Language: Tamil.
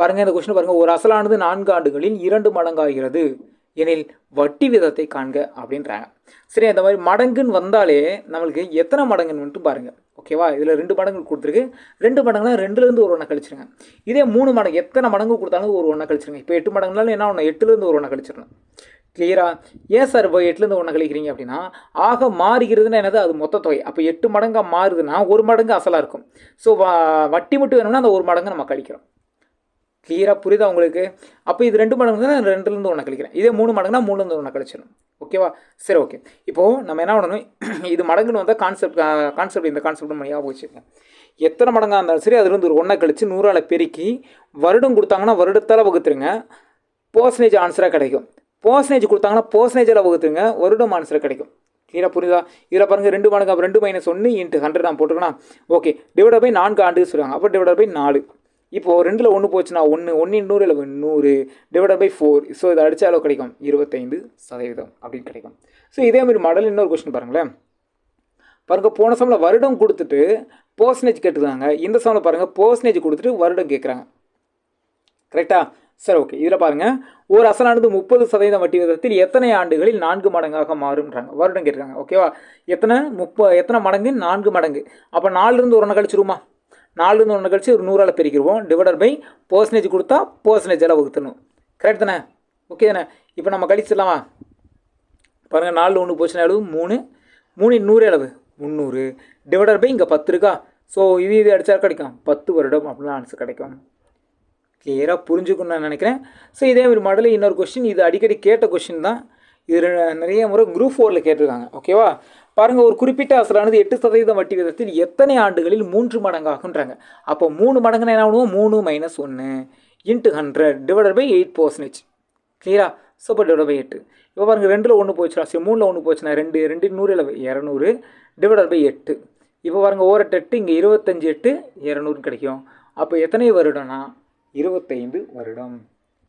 பாருங்கள் இந்த கொஸ்டின் பாருங்கள் ஒரு அசலானது நான்கு ஆண்டுகளில் இரண்டு மடங்காகிறது. எனில் வட்டி விதத்தை காண்க அப்படின்றாங்க. சரி அந்த மாதிரி மடங்குன்னு வந்தாலே நம்மளுக்கு எத்தனை மடங்குன்னு வந்துட்டு பாருங்கள் ஓகேவா இதில் ரெண்டு மடங்கு கொடுத்துருக்கு. ரெண்டு மடங்குனா ரெண்டுலேருந்து ஒரு ஒன்றை கழிச்சிருங்க. இதே மூணு மடங்கு எத்தனை மடங்கு கொடுத்தாலும் ஒரு ஒன்றை கழிச்சிருங்க. இப்போ எட்டு மடங்குனாலும் என்ன ஒன்று எட்டுலேருந்து ஒரு ஒன்றை கழிச்சிடணும். கிளியரா ஏன் சார் இப்போ எட்டுலேருந்து ஒன்று கழிக்கிறீங்க அப்படின்னா ஆக மாறுகிறதுனா என்னது? அது மொத்த தொகை. அப்போ எட்டு மடங்காக மாறுதுன்னா ஒரு மடங்கு அசலாக இருக்கும். ஸோ வட்டி மட்டும் வேணும்னா அந்த ஒரு மடங்கு நம்ம கழிக்கிறோம். கிளியராக புரியுதா உங்களுக்கு? அப்போ இது ரெண்டு மடங்கு தான் நான் ரெண்டுலேருந்து ஒன்று கழிக்கிறேன். இதே மூணு மடங்குனா மூணுலேருந்து ஒன்று கழிச்சிடணும். ஓகேவா? சரி ஓகே. இப்போது நம்ம என்ன பண்ணணும்? இது மடங்குன்னு வந்தால் கான்செப்ட் கான்செப்ட் இந்த கான்செப்ட் நம்ம ஞாபகம் வச்சுக்கோங்க. எத்தனை மடங்காக இருந்தாலும் சரி அதுலேருந்து ஒரு ஒன்றை கழித்து நூறால் பெருக்கி வருடம் கொடுத்தாங்கன்னா வருடத்தால் வகுத்துருங்க. பர்சன்டேஜ் ஆன்சராக கிடைக்கும். பர்சன்டேஜ் கொடுத்தாங்கன்னா பர்சன்டேஜில் வகுத்துருங்க. வருடம் ஆன்சராக கிடைக்கும். கிளியராக புரியுதா? இதில் பாருங்கள் ரெண்டு மடங்கு ரெண்டு மைனஸ் ஒன்று இன்ட்டு ஹண்ட்ரட் நான் போட்டுருக்கேன்? ஓகே. டிவைட் பை நான்கு ஆண்டு சொல்லுவாங்க. அப்போ டிவைட் பை நாலு. இப்போது ரெண்டில் ஒன்று போச்சுன்னா ஒன்று ஒன்று நூறு இல்லை நூறு டிவைட் பை ஃபோர் ஸோ இதை அடித்த அளவு கிடைக்கும். இருபத்தைந்து சதவீதம் அப்படின்னு கிடைக்கும். ஸோ இதேமாதிரி மடல் மாடல் இன்னொரு கொஸ்டின் பாருங்களேன். பாருங்கள் போன சம்பளம் வருடம் கொடுத்துட்டு பர்சன்டேஜ் கேட்டுருக்காங்க இந்த சம்பளம் பாருங்கள் பர்சன்டேஜ் கொடுத்துட்டு வருடம் கேட்குறாங்க கரெக்டாக சரி ஓகே இதில் பாருங்கள் ஒரு அசலானது முப்பது சதவீதம் வட்டி விதத்தில் எத்தனை ஆண்டுகளில் நான்கு மடங்காக மாறும்ன்றாங்க. வருடம் கேட்டிருக்காங்க ஓகேவா எத்தனை? முப்ப எத்தனை மடங்கு? நான்கு மடங்கு. அப்போ நாலுலேருந்து ஒரு ஒன்று கழிச்சிருமா நாலுலேருந்து ஒன்று கழிச்சு ஒரு நூறால் பெருக்கிடுவோம் டிவைடர் பை பர்சன்டேஜ் கொடுத்தா பர்சன்டேஜால் வகுத்தணும் கரெக்ட் தானே? ஓகே தானே? இப்போ நம்ம கழிச்சிடலாமா? பாருங்கள் நாலு ஒன்று போச்சுன்னா அளவு மூணு. மூணு நூறு அளவு முந்நூறு. டிவைடர் பை இங்கே பத்து இருக்கா? ஸோ இது இது அடித்தா கிடைக்கும்? பத்து வருடம் அப்படிலாம் ஆன்சர் கிடைக்கும். கிளியராக புரிஞ்சுக்கணும்னு நான் நினைக்கிறேன். ஸோ இதே மாதிரி மாடலில் இன்னொரு கொஸ்டின் இது அடிக்கடி கேட்ட கொஸ்டின் தான். இது நிறைய முறை குரூப் ஃபோரில் கேட்டிருக்காங்க. ஓகேவா பாருங்கள் ஒரு குறிப்பிட்ட அசலானது எட்டு சதவீதம் வட்டி விதத்தில் எத்தனை ஆண்டுகளில் மூன்று மடங்காகுன்றாங்க. அப்போ மூணு மடங்குனா என்ன பண்ணுவோம் மூணு மைனஸ் ஒன்று into hundred divided by eight percentage கிளியரா சூப்பர் டிவைட் பை எட்டு இப்போ பாருங்கள் ரெண்டில் ஒன்று போச்சுனா சரி மூணில் ஒன்று போச்சுன்னா ரெண்டு ரெண்டு நூறு இல்லை இரநூறு டிவைடட் பை எட்டு இப்போ பாருங்கள் ஓரட்டு எட்டு இங்கே இருபத்தஞ்சி எட்டு இரநூறு கிடைக்கும். அப்போ எத்தனை வருடம்னா? இருபத்தைந்து வருடம்.